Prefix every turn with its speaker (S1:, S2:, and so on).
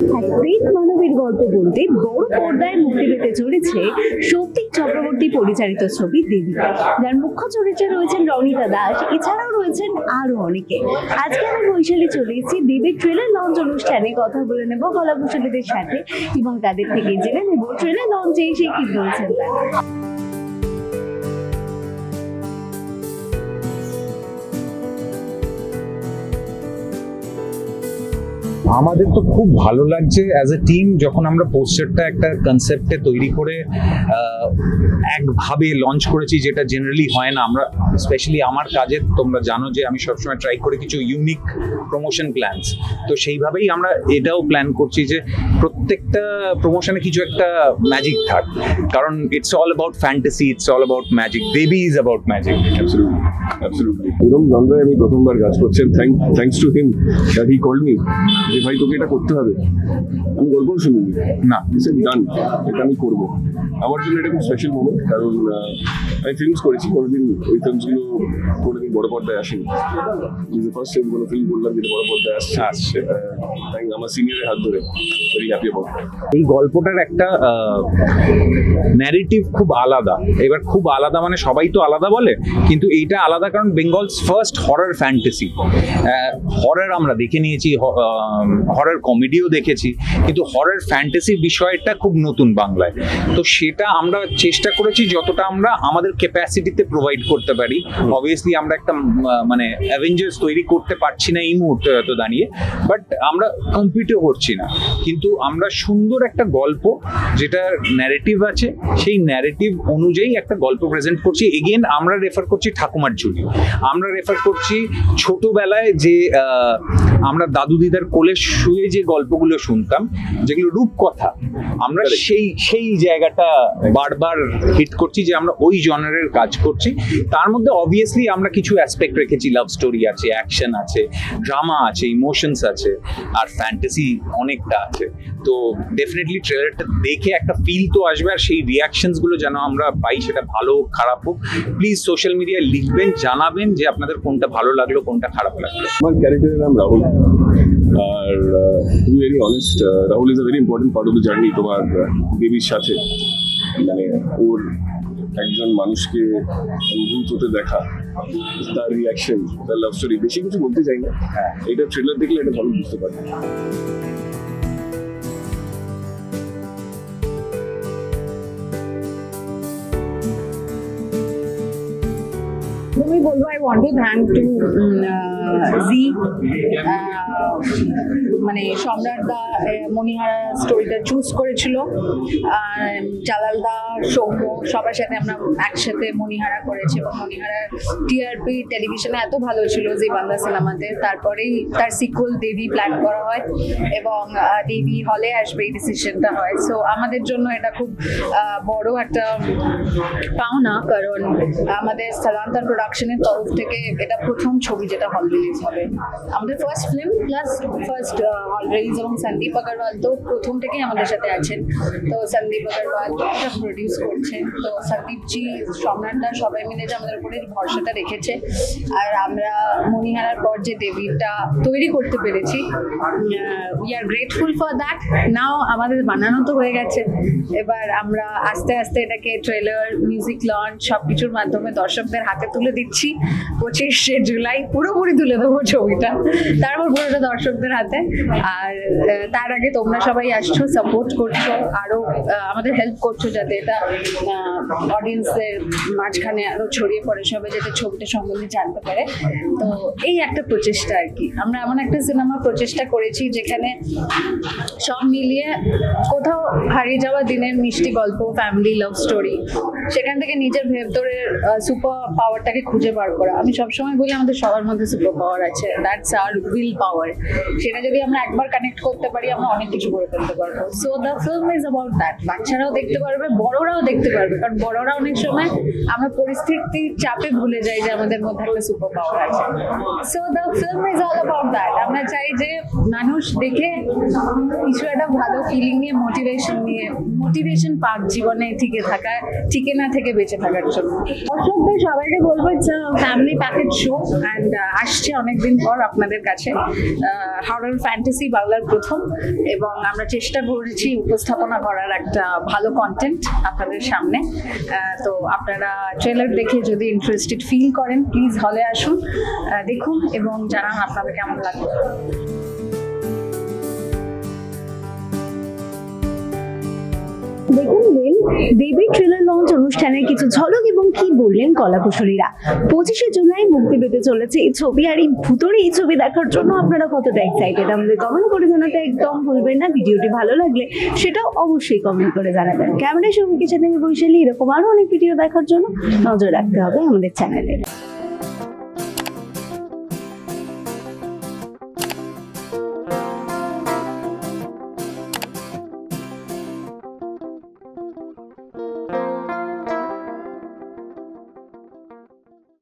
S1: এক মানবের গল্প বলতে বড় পর্দায় মুক্তি পেতে চলেছে সৌপ্তিক চক্রবর্তী পরিচালিত ছবি দেবী। যার মুখ্য চরিত্রে রয়েছেন রনিতা দাস, এছাড়াও রয়েছেন আরও অনেকে। আজকে আমি বৈশালী চলে এসেছি দেবীর ট্রেলার লঞ্চ অনুষ্ঠানে। কথা বলে নেব কলাকুশলীদের সাথে এবং তাদের থেকে জেনে নেব ট্রেলার লঞ্চে এসে কি বলছেন তারা।
S2: আমাদের তো খুব ভালো লাগছে অ্যাজ এ টিম যখন আমরা পোস্টারটা একটা কনসেপ্টে তৈরি করে একভাবে লঞ্চ করেছি যেটা জেনারেলি হয় না। আমরা স্পেশালি আমার কাজে তোমরা জানো যে আমি সবসময় ট্রাই করি কিছু ইউনিক প্রমোশন প্ল্যানস তো সেইভাবেই আমরা এটাও প্ল্যান করছি যে প্রত্যেকটা প্রমোশনে কিছু একটা ম্যাজিক থাক। কারণ it's all about fantasy it's all about magic baby is about magic.
S3: এরকম আমি প্রথমবার কাজ করছেন thank thanks to him that he called me যে ভাই তোকে এটা করতে হবে। আমি গল্পও শুনিনি।
S2: না।
S3: সে ডান এটা আমি করব। আমার জন্য এটা খুব স্পেশাল মোমেন্ট কারণ আমি ফিল্মস করেছি কোনোদিন ওই ফিল্মসগুলো কোনোদিন বড় পর্দায় আসেনি। ফার্স্ট টাইম কোনো ফিল্ম করলাম যেটা বড় পর্দায় আসছে।
S2: আসছে।
S3: থ্যাংক আমার সিনিয়রের হাত ধরে ভেরি হ্যাপি অ্যাবাউট
S2: এই গল্পটার একটা ন্যারেটিভ খুব আলাদা। এবার খুব আলাদা মানে সবাই তো আলাদা বলে কিন্তু এইটা আলাদা কারণ Bengal's first horror fantasy horror আমরা দেখে নিয়েছি হরার কমেডিও দেখেছি, কিন্তু হরার ফ্যান্টাসি বিষয়টা খুব নতুন বাংলায়। তো সেটা আমরা চেষ্টা করেছি যতটা আমরা আমাদের ক্যাপাসিটিতে প্রোভাইড করতে পারি। অবভিয়াসলি আমরা একটা মানে অ্যাভেঞ্জার্স তৈরি করতে পারছি না এই মুহূর্তে হয়তো দাঁড়িয়ে বাট আমরা কম্পিটও করছি না। কিন্তু আমরা সুন্দর একটা গল্প, যেটা ন্যারেটিভ আছে, সেই ন্যারেটিভ অনুযায়ী একটা গল্প প্রেজেন্ট করছি। এগেন আমরা রেফার করছি ঠাকুমার ঝুলি। আমরা রেফার করছি ছোটবেলায় যে আমরা দাদু দিদার কোলে শুয়ে যে গল্পগুলো শুনতাম যেগুলো রূপকথা আমরা সেই সেই জায়গাটা বারবার হিট করছি যে আমরা ওই জনারের কাজ করছি। তার মধ্যে অবভিয়াসলি আমরা কিছু অ্যাসপেক্ট রেখেছি লাভ স্টোরি আছে অ্যাকশন আছে ড্রামা আছে ইমোশনস আছে আর ফ্যান্টাসি অনেকটা আছে। তো ডেফিনেটলি ট্রেলারটা দেখে একটা ফিল তো আসবে আর সেই রিয়াকশনসগুলো যেন আমরা পাই সেটা ভালো হোক খারাপ হোক প্লিজ সোশ্যাল মিডিয়ায় লিখবেন জানাবেন যে আপনাদের কোনটা ভালো লাগল কোনটা খারাপ লাগল।
S3: আমার ক্যারেক্টারের নাম রাহুল। আর to very honest Rahul is a very important part of the journey তোমার আহ, দেবীর সাথে মানে ওর একজন মানুষকে ভূত হতে দেখা তার রিয়াকশন তার লাভ স্টোরি বেশি কিছু বলতে চাই না।
S2: হ্যাঁ।
S3: এটা ট্রেলার দেখলে এটা ভালো বুঝতে পারবে।
S1: তুমি বলব I want to thank to জি মানে সম্রাট দা মণিহারা স্টোরিটা চুজ করেছিল। আর জালাল দা সৌম্য সবার সাথে আমরা একসাথে মণিহারা করেছি এবং মণিহারার টিআরপি টেলিভিশনে এত ভালো ছিল জি বাংলা সিনেমাতে তারপরেই তার সিকুয়েল দেবী প্ল্যান করা হয় এবং দেবী হলে আসবে এই ডিসিশনটা হয়। সো আমাদের জন্য এটা খুব বড় একটা পাওনা কারণ আমাদের স্থানান্তর প্রোডাকশনের তরফ থেকে এটা প্রথম ছবি যেটা হল রিলিজ হবে। আমাদের first film plus first hall release এবং সন্দীপ আগরওয়াল তো প্রথম থেকেই আমাদের সাথে আছেন। তো সন্দীপ আগরওয়াল প্রডিউস করছেন। তো সন্দীপজি সম্রাটদা সবাই মিলে যে আমাদের উপরে ভরসাটা রেখেছে। আর আমরা মণিহারার পর যে দেবীটা তৈরি করতে পেরেছি we are grateful for that now আমাদের বানানো তো হয়ে গেছে। এবার আমরা আস্তে আস্তে এটাকে ট্রেলার মিউজিক লঞ্চ সব কিছুর মাধ্যমে দর্শকদের হাতে তুলে দিচ্ছি। পঁচিশে জুলাই পুরোপুরি তুলে দেবো ছবিটা। তারপর পুরোটা দর্শকদের হাতে। আর তার আগে তোমরা সবাই আসছো সাপোর্ট করছ, আরও আমাদের হেল্প করছ যাতে এটা অডিয়েন্সদের মাঝখানে আরও ছড়িয়ে পড়ে, সবাই যাতে ছবিটা সম্বন্ধে জানতে পারে। তো এই একটা প্রচেষ্টা আর কি। আমরা এমন একটা সিনেমা প্রচেষ্টা করেছি যেখানে সব মিলিয়ে কোথাও হারিয়ে যাওয়া দিনের মিষ্টি গল্প ফ্যামিলি লাভ স্টোরি সেখান থেকে নিজের ভেতরের সুপার পাওয়ারটাকে খুঁজে বার করা। আমি সবসময় বলি আমাদের সবার মধ্যে সুপার পাওয়ার আছে। দ্যাটস আর উইল পাওয়ার সেটা যদি আমরা একবার কানেক্ট করতে পারি, আমরা অনেক কিছু করে ফেলতে পারব। So the film is about that বাচ্চারাও দেখতে পারবে, বড়রাও দেখতে পারবে। কারণ বড়রা অনেক সময় আমরা পরিস্থিতির চাপে ভুলে যাই যে আমাদের মধ্যে একটা সুপার পাওয়ার আছে। So the film is all about that আমরা চাই যে মানুষ দেখে কিছু একটা ভালো ফিলিং নিয়ে মোটিভেশন নিয়ে মোটিভেশন পাক জীবনে টিকে থাকা টিকে না থেকে বেঁচে থাকার জন্য। দর্শকদের সবাইকে বলব ফ্যামিলি প্যাকেজ শো অ্যান্ড আসছে অনেকদিন পর আপনাদের কাছে। হরর ফ্যান্টাসি বাংলার প্রথম এবং আমরা চেষ্টা করেছি উপস্থাপনা করার একটা ভালো কন্টেন্ট আপনাদের সামনে। তো আপনারা ট্রেলার দেখে যদি ইন্টারেস্টেড ফিল করেন প্লিজ হলে আসুন দেখুন এবং জানান আপনাদের কেমন লাগবে
S4: দেখুন বেল দেবী ট্রেলার লঞ্চ অনুষ্ঠানের কিছু ঝলক এবং কি বললেন কলাকুশলীরা? পঁচিশে জুলাই মুক্তি পেতে চলেছে এই ছবি, আর এই ভুতরে এই ছবি দেখার জন্য আপনারা কতটা এক্সাইটেড আমাদের কমেন্ট করে জানাতে একদম ভুলবেন না, ভিডিওটি ভালো লাগলে সেটাও অবশ্যই কমেন্ট করে জানাবেন। ক্যামেরা সঙ্গীকের সাথে আমি বৈশালী, এরকম আরও অনেক ভিডিও দেখার জন্য নজর রাখতে হবে আমাদের চ্যানেলে